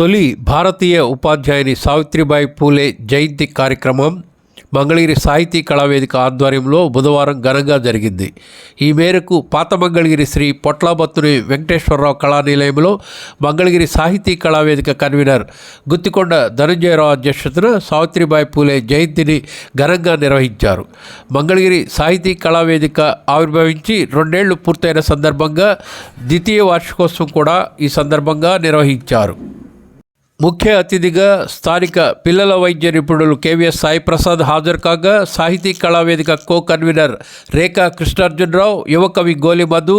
తొలి భారతీయ ఉపాధ్యాయుని సావిత్రిబాయి పూలే జయంతి కార్యక్రమం మంగళగిరి సాహితీ కళావేదిక ఆధ్వర్యంలో బుధవారం ఘనంగా జరిగింది. ఈ మేరకు పాత మంగళగిరి శ్రీ పొట్లాబత్తుని వెంకటేశ్వరరావు కళానిలయంలో మంగళగిరి సాహితీ కళావేదిక కన్వీనర్ గుత్తికొండ ధనంజయరావు అధ్యక్షతన సావిత్రిబాయి పూలే జయంతిని ఘనంగా నిర్వహించారు. మంగళగిరి సాహితీ కళావేదిక ఆవిర్భవించి రెండేళ్ళు పూర్తయిన సందర్భంగా ద్వితీయ వార్షికోత్సవం కూడా ఈ సందర్భంగా నిర్వహించారు. ముఖ్య అతిథిగా స్థానిక పిల్లల వైద్య నిపుణులు కేవీఎస్ సాయి ప్రసాద్ హాజరు కాగా సాహితీ కళావేదిక కో కన్వీనర్ రేఖా కృష్ణార్జునరావు యువకవి Goli Madhu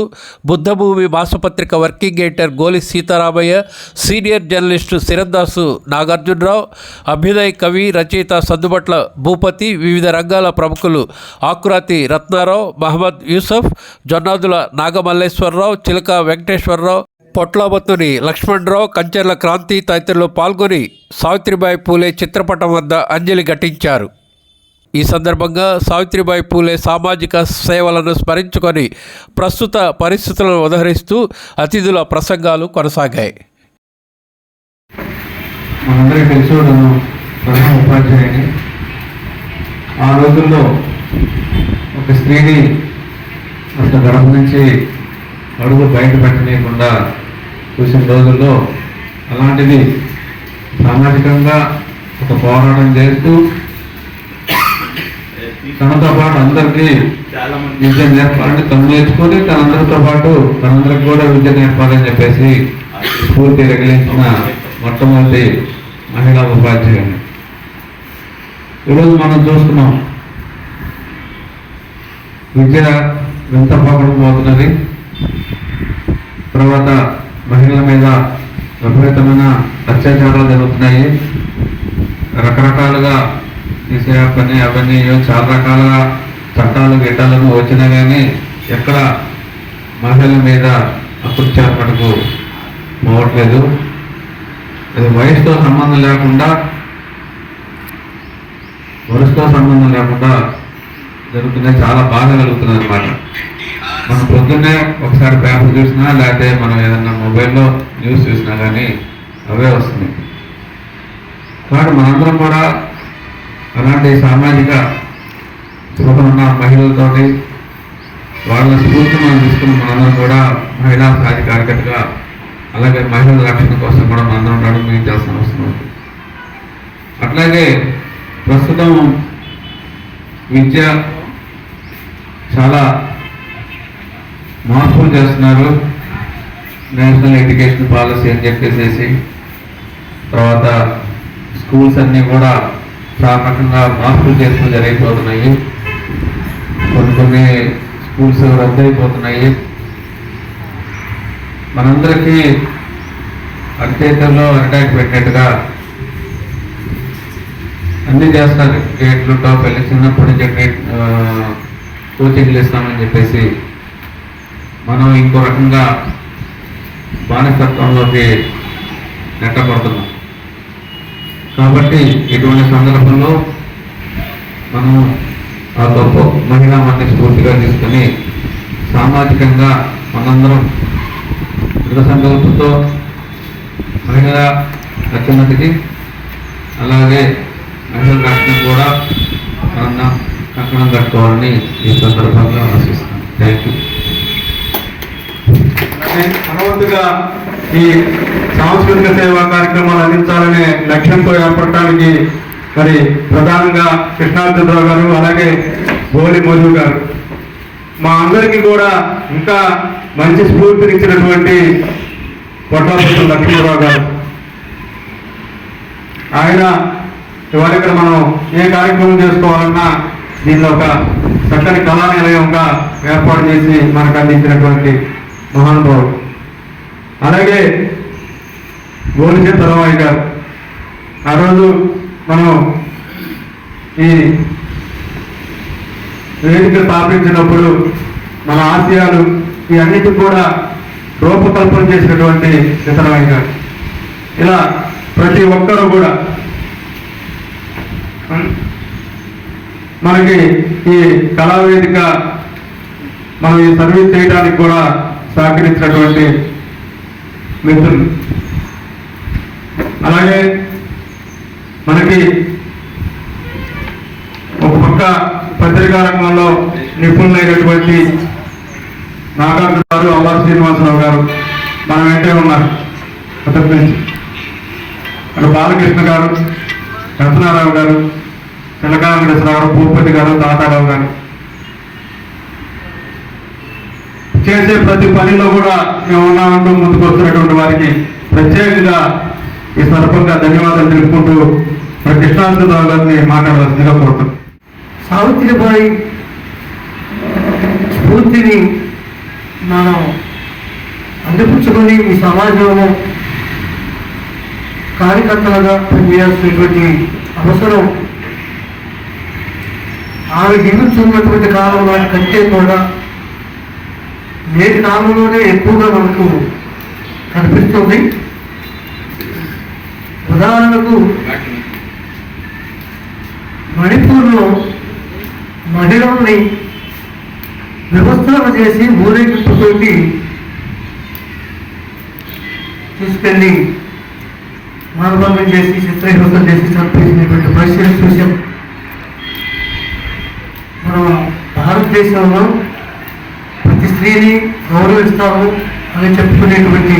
Buddhabhoomi మాసపత్రిక working editor Goli Sitaramayya senior journalist Sirandasu Nagarjunarao అభ్యుదయ కవి రచయిత సద్దుబట్ల భూపతి వివిధ రంగాల ప్రముఖులు ఆకురాతి రత్నారావు మహమ్మద్ యూసఫ్ జొన్నాదుల నాగమల్లేశ్వరరావు చిలక వెంకటేశ్వరరావు పొట్లాబత్తుని లక్ష్మణరావు కంచెర్ల క్రాంతి తదితరులు పాల్గొని సావిత్రిబాయి పూలే చిత్రపటం వద్ద అంజలి ఘటించారు. ఈ సందర్భంగా సావిత్రిబాయి పూలే సామాజిక సేవలను స్మరించుకొని ప్రస్తుత పరిస్థితులను ఉదహరిస్తూ అతిథుల ప్రసంగాలు కొనసాగాయి. మనందరికీ ప్రధాన ఉపాధ్యాయుని ఆ రోజుల్లో ఒక స్త్రీని అసలు గర్భం నుంచి అడుగు బయట పెట్టలేకుండా చూసిన రోజుల్లో అలాంటిది సామాజికంగా ఒక పోరాటం చేస్తూ తనతో పాటు అందరికీ విద్య నేర్పాలని తను నేర్చుకొని తనందరితో పాటు తనందరికి కూడా విద్య నేర్పాలని చెప్పేసి స్ఫూర్తి రగిలించిన మొట్టమొదటి మహిళా ఉపాధ్యాయుని ఈరోజు మనం చూస్తున్నాం విద్య ఎంత పోతున్నది. తర్వాత మహిళల మీద విపరీతమైన అత్యాచారాలు జరుగుతున్నాయి. రకరకాలుగా తీసే పని అవన్నీ చాలా రకాలుగా చట్టాలు గిట్టాలను వచ్చినా కానీ ఎక్కడ మహిళల మీద అకృత్యాలు మటుకు పోవట్లేదు. అది వయసుతో సంబంధం లేకుండా వయసుతో సంబంధం లేకుండా జరుగుతున్నాయి. చాలా బాధ కలుగుతుంది అనమాట మనం పొద్దున్నే ఒకసారి పేపర్ చూసినా లేకపోతే మనం ఏదన్నా మొబైల్లో న్యూస్ చూసినా కానీ అవే వస్తున్నాయి కాబట్టి మనందరం కూడా అలాంటి సామాజిక స్పృహ ఉన్న మహిళలతోటి వాళ్ళ స్ఫూర్తి మనం తీసుకుని మనందరం కూడా మహిళా సాధికారికతగా అలాగే మహిళల రక్షణ కోసం కూడా మనందరం నడుమించాల్సిన అవసరం ఉంది. అట్లాగే ప్రస్తుతం విద్య చాలా మార్పులు చేస్తున్నారు. నేషనల్ ఎడ్యుకేషన్ పాలసీ అని చెప్పేసేసి తర్వాత స్కూల్స్ అన్నీ కూడా చాలా రకంగా మార్పులు చేస్తూ జరిగిపోతున్నాయి. కొన్ని కొన్ని స్కూల్స్ రద్దయిపోతున్నాయి మనందరికీ అరిచేతుల్లో అటాక్ పెట్టినట్టుగా అన్నీ చేస్తారు. గేట్లు టాప్ వెళ్ళి చిన్నప్పటి నుంచి కోచింగ్లు ఇస్తామని చెప్పేసి మనం ఇంకో రకంగా బానిసత్వంలోకి నెట్టబడుతున్నాం. కాబట్టి ఇటువంటి సందర్భంలో మనం ఆ గొప్ప మహిళా మంది స్ఫూర్తిగా తీసుకొని సామాజికంగా మనందరం దృఢ సంకల్పంతో మహిళల అత్యున్నతికి అలాగే మహిళల రక్షణ కూడా మనం కంకణం కట్టుకోవాలని ఈ సందర్భంగా ఆశిస్తాను థ్యాంక్ యూ అనవద్దుగా ఈ సాంస్కృతిక సేవా కార్యక్రమాలు అందించాలనే లక్ష్యంతో ఏర్పడటానికి మరి ప్రధానంగా కృష్ణార్జునరావు గారు అలాగే గోలి మధు గారు. మా అందరికీ కూడా ఇంకా మంచి స్ఫూర్తినిచ్చినటువంటి కొట్టాపట్టు లక్ష్మీరావు గారు. ఆయన ఇవాళ ఇక్కడ మనం ఏ కార్యక్రమం చేసుకోవాలన్నా దీనిలో ఒక చక్కని కళా నిలయంగా ఏర్పాటు చేసి మనకు అందించినటువంటి మహానుభావుడు. అలాగే గోలిచే తరవాయి గారు ఆ రోజు మనం ఈ వేదిక స్థాపించినప్పుడు మన ఆశయాలు ఈ అన్నిటికి కూడా రూపకల్పన చేసినటువంటి చిత్రమయ్య గారు ఇలా ప్రతి ఒక్కరూ కూడా మనకి ఈ కళావేదిక మనం ఈ సర్వీస్ చేయడానికి కూడా సహకరించినటువంటి మిత్రులు. అలాగే మనకి ఒక పక్క పత్రికా రంగంలో నిపుణులైనటువంటి నాగార్జున గారు అల్లా శ్రీనివాసరావు గారు మన వెంటే ఉన్నారు. అతని నుంచి అక్కడ బాలకృష్ణ గారు రత్నారావు గారు తెలంగాణ గారు భూపతి గారు తాతారావు గారు. చేసే ప్రతి పనిలో కూడా మేము ఉన్నామంటూ ముందుకు వస్తున్నటువంటి వారికి ప్రత్యేకంగా ఈ సందర్భంగా ధన్యవాదాలు తెలుపుకుంటూ మరి కృష్ణానందరావు గారిని మాట్లాడవలసిందిగా కోరుతున్నాం. సావిత్రిబాయి స్ఫూర్తిని మనం అందిపుచ్చుకొని ఈ సమాజంలో కార్యకర్తలుగా పనిచేయాల్సినటువంటి అవసరం ఆమె జీవించున్నటువంటి కాలంలో కంటే కూడా నేటి కాలంలోనే ఎక్కువగా మనకు కనిపిస్తుంది. ఉదాహరణకు మణిపూర్లో మహిళల్ని వ్యవస్థలు చేసి ఊరేగింపుతోటి తీసుకెళ్ళి మానభంగం చేసి చిత్రహింసం చేసి చంపేసినటువంటి పరిస్థితి చూసాం మన భారతదేశంలో స్త్రీని గౌరవిస్తాము అని చెప్పుకునేటువంటి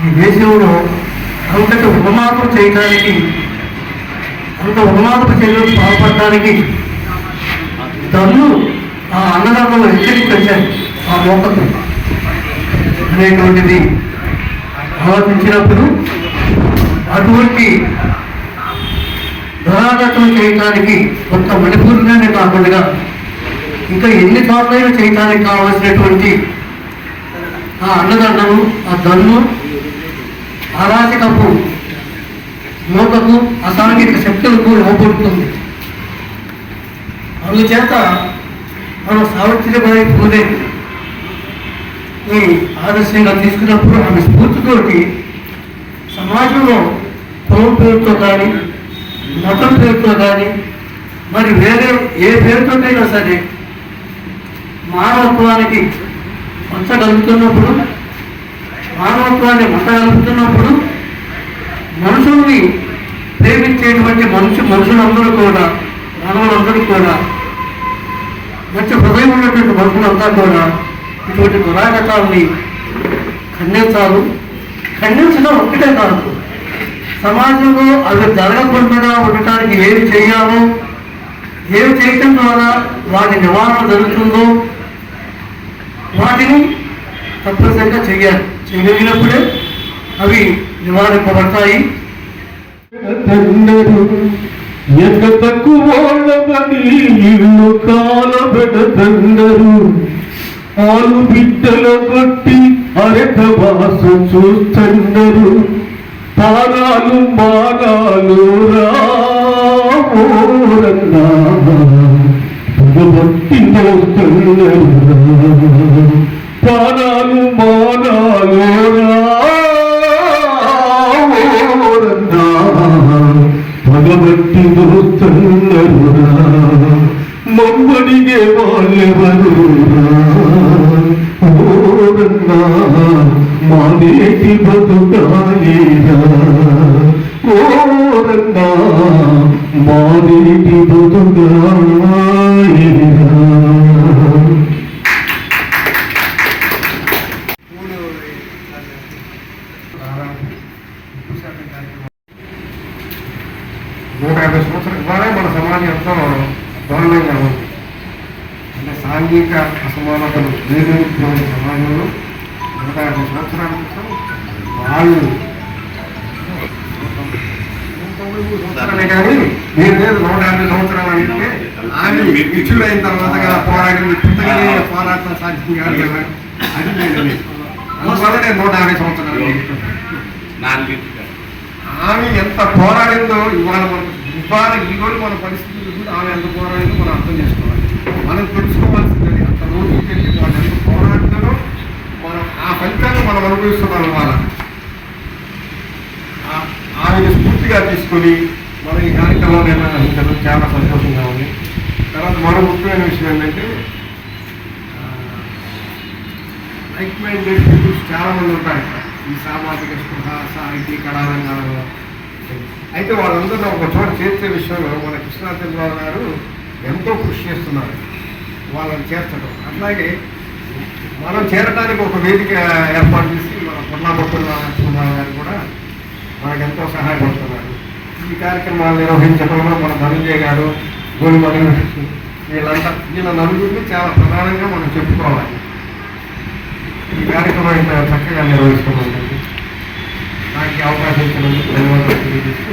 ఈ దేశంలో అంతటి ఉపమాపం చేయడానికి అంత ఉపమాపం చేయడం పాల్పడడానికి తను ఆ అన్నదానంలో హెచ్చరించారు ఆ మోకకు అనేటువంటిది ఆలోచించినప్పుడు అటువంటి దురాగతం చేయడానికి కొంత మణిపూర్గానే కాకుండా ఇంకా ఎన్ని చోట్లైనా చేయడానికి కావలసినటువంటి ఆ అన్నదండము ఆ దన్ను అరాచకపు మూకకు అసాంఘిక శక్తులకు లోపడుతుంది అందుచేత మనం సావిత్రిబాయి పూలే ఈ ఆదర్శంగా తీసుకున్నప్పుడు ఆమె స్ఫూర్తితోటి సమాజంలో కులం పేరుతో కానీ మతం పేరుతో కానీ మరి వేరే ఏ పేరుతోటైనా సరే మానవత్వానికి పంచగలుగుతున్నప్పుడు మానవత్వాన్ని మతగలుగుతున్నప్పుడు మనుషుల్ని ప్రేమించేటువంటి మనుషు మనుషులందరూ కూడా మానవులందరూ కూడా మంచి హృదయం ఉన్నటువంటి మనుషులంతా కూడా ఇటువంటి దురాగతాల్ని ఖండించాలి ఖండించడం ఒక్కటే కాదు. సమాజంలో అవి జరగకుండా ఉండటానికి ఏమి చేయాలో ఏమి చేయటం ద్వారా వాటి నివారణ జరుగుతుందో వాటిని తప్పనిసరిగా చేయాలి. చేయగలిగినప్పుడే అవి నివారింపబడతాయి. తండరు ఎంత తక్కువోళ్ళమని ఇల్లు కాలబెడతండరు ఆలు బిడ్డల కొట్టి అరట భాష చూస్తుండరు తారాలు మానాలు రామోరన్నా. పొగబట్టి ప్రాణాలు మానాలు రామోరన్నా దోస్తున్నరురా మమ్మడిగే వాళ్ళెవరురా ఓరన్నా మానేటి బతుకాలేరా ఓరన్నా మానేటి బతుకాలేరా నూట యాభై సంవత్సరాల ద్వారా మన సమాజం ఎంతో దారుణంగా ఉంది అంటే సాంఘిక అసమానతలు సమాజంలో నూట యాభై సంవత్సరాల క్రితం వాళ్ళు సంవత్సరాలే కానీ నేను లేదు నూట యాభై సంవత్సరాలు అంటే ఆమె ఇచ్చుడు అయిన తర్వాత కదా పోరాడింది పుస్తకమే పోరాటం సాధ్యం కాదు కదా అది నేను అనేది. అందువల్ల నేను నూట యాభై సంవత్సరాలు. ఆమె ఎంత పోరాడిందో ఇవాళ మనం ఇవాళ ఈ రోజు మన పరిస్థితులు ఆమె ఎంత పోరాడిందో మనం అర్థం చేసుకోవాలి మనం తెలుసుకోవాల్సింది అది. అంత రోజుకి వెళ్ళి వాళ్ళు ఎంత పోరాడుతారో మనం ఆ ఫలితాన్ని మనం అనుభవిస్తున్నాం ఇవాళ ఆయన స్ఫూర్తిగా తీసుకొని మన ఈ కార్యక్రమాన్ని నిర్వహించడం చాలా సంతోషంగా ఉంది. తర్వాత మరో ముఖ్యమైన విషయం ఏంటంటే లైక్ మైండెడ్ పీపుల్స్ చాలా మంది ఉంటారు ఇక్కడ. ఈ సామాజిక స్పృహ సాహితీ కళారంగాలలో. అయితే వాళ్ళందరూ ఒక చోట చేర్చే విషయంలో మన కృష్ణాచంద్రరావు గారు ఎంతో కృషి చేస్తున్నారు. వాళ్ళని చేర్చడం. అట్లాగే మనం చేరడానికి ఒక వేదిక ఏర్పాటు చేసి మన పొన్నాపట్టుల గారు కూడా మనకు ఎంతో సహాయపడుతున్నారు. ఈ కార్యక్రమాలు నిర్వహించడంలో మన ధనంజయ గారు గోలిమణి వీళ్ళంతా వీళ్ళ నలుగురిని చాలా ప్రధానంగా మనం చెప్పుకోవాలి. ఈ కార్యక్రమం ఇంత చక్కగా నిర్వహిస్తున్నాం నాకు అవకాశం ఇచ్చినందుకు ధన్యవాదాలు తెలియజేస్తూ